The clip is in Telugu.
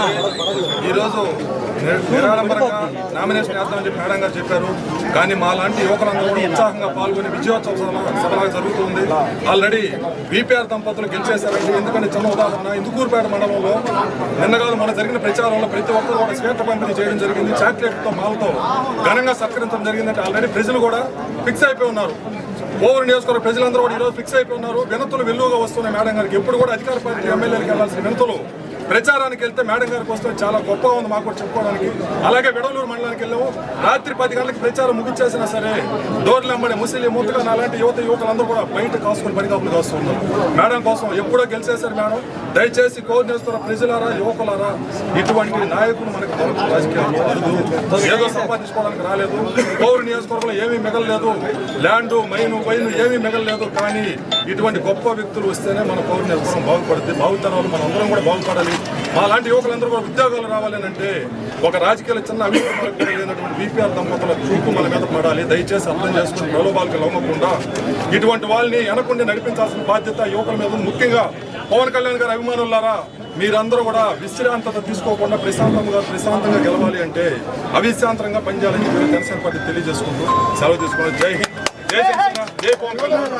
వలన ఈరోజు నిరాడంబరంగా నామినేషన్ వేస్తామని చెప్పి మేడం గారు చెప్పారు. కానీ మా లాంటి యువకులందరూ కూడా ఉత్సాహంగా పాల్గొని విజయోత్సవ సభలాగా జరుగుతుంది. ఆల్రెడీ బీపీఆర్ దంపతులు గెలిచేశారండి. ఎందుకంటే చిన్న ఉదాహరణ ఇందుకూరుపేట మండలంలో నిన్నగా మన జరిగిన ప్రచారంలో ప్రతి ఒక్కరు కూడా స్వేచ్ఛ పంపిణీ చేయడం జరిగింది. చాక్లెట్తో మాలతో ఘనంగా సత్కరించడం జరిగిందంటే ఆల్రెడీ ప్రజలు కూడా ఫిక్స్ అయిపోయి ఉన్నారు. ఓవర్ నియోజకవర్గ ప్రజలందరూ కూడా ఈరోజు ఫిక్స్ అయిపోయి ఉన్నారు. వినతులు వెలువగా వస్తున్నాయి మేడం గారికి. ఎప్పుడు కూడా అధికార పార్టీ ఎమ్మెల్యేలకు వెళ్ళాల్సిన వినతులు ప్రచారానికి వెళ్తే మేడం గారికి వస్తే చాలా గొప్పగా ఉంది మాకు చెప్పుకోవడానికి. అలాగే విడవలూరు మండలానికి వెళ్ళాము. రాత్రి పది గంటలకు ప్రచారం ముగించేసినా సరే డోర్లు అమ్మడి ముసలి ముద్దుగా అలాంటి యువత యువకులందరూ కూడా బయట కాసుకొని పడికాపులు కాస్తున్నారు. మేడం కోసం ఎప్పుడో గెలిచేశారు మేడం. దయచేసి కోర్ చేస్తున్న ప్రజలారా యువకులారా ఇటువంటి నాయకులు మనకు దొరకదు. రాజకీయాల్లో ఏదో సంపాదించుకోవడానికి రాలేదు. పౌరు నియోజకవర్గంలో ఏమీ మిగలలేదు. ల్యాండ్ మైను పైన్ ఏమీ మిగలలేదు. కానీ ఇటువంటి గొప్ప వ్యక్తులు వస్తేనే మన పౌరు నియోజకవర్గం బాగుపడుతుంది బాగుతరాలు మన అందరం కూడా బాగుపడాలి. మా లాంటి యువకులందరూ కూడా ఉద్యోగాలు రావాలి అంటే ఒక రాజకీయాలు చిన్న అభివృద్ధి లేనటువంటి బీపీఆర్ దంపతుల చూపు మన మీద పడాలి. దయచేసి అర్థం చేసుకుని ప్రలోభాలకు లొంగకుండా ఇటువంటి వాళ్ళని వెనకుండి నడిపించాల్సిన బాధ్యత యువకుల మీద ముఖ్యంగా పవన్ కళ్యాణ్ గారి అభిమానులారా మీరందరూ కూడా విశ్రాంతత తీసుకోకుండా ప్రశాంతంగా ప్రశాంతంగా గెలవాలి అంటే అవిశ్రాంతంగా పనిచేయాలని మీరు జనసేన పార్టీ తెలియజేసుకుంటూ సెలవు తీసుకున్నాను జై హింద్. జై జై పవన్ కళ్యాణ్.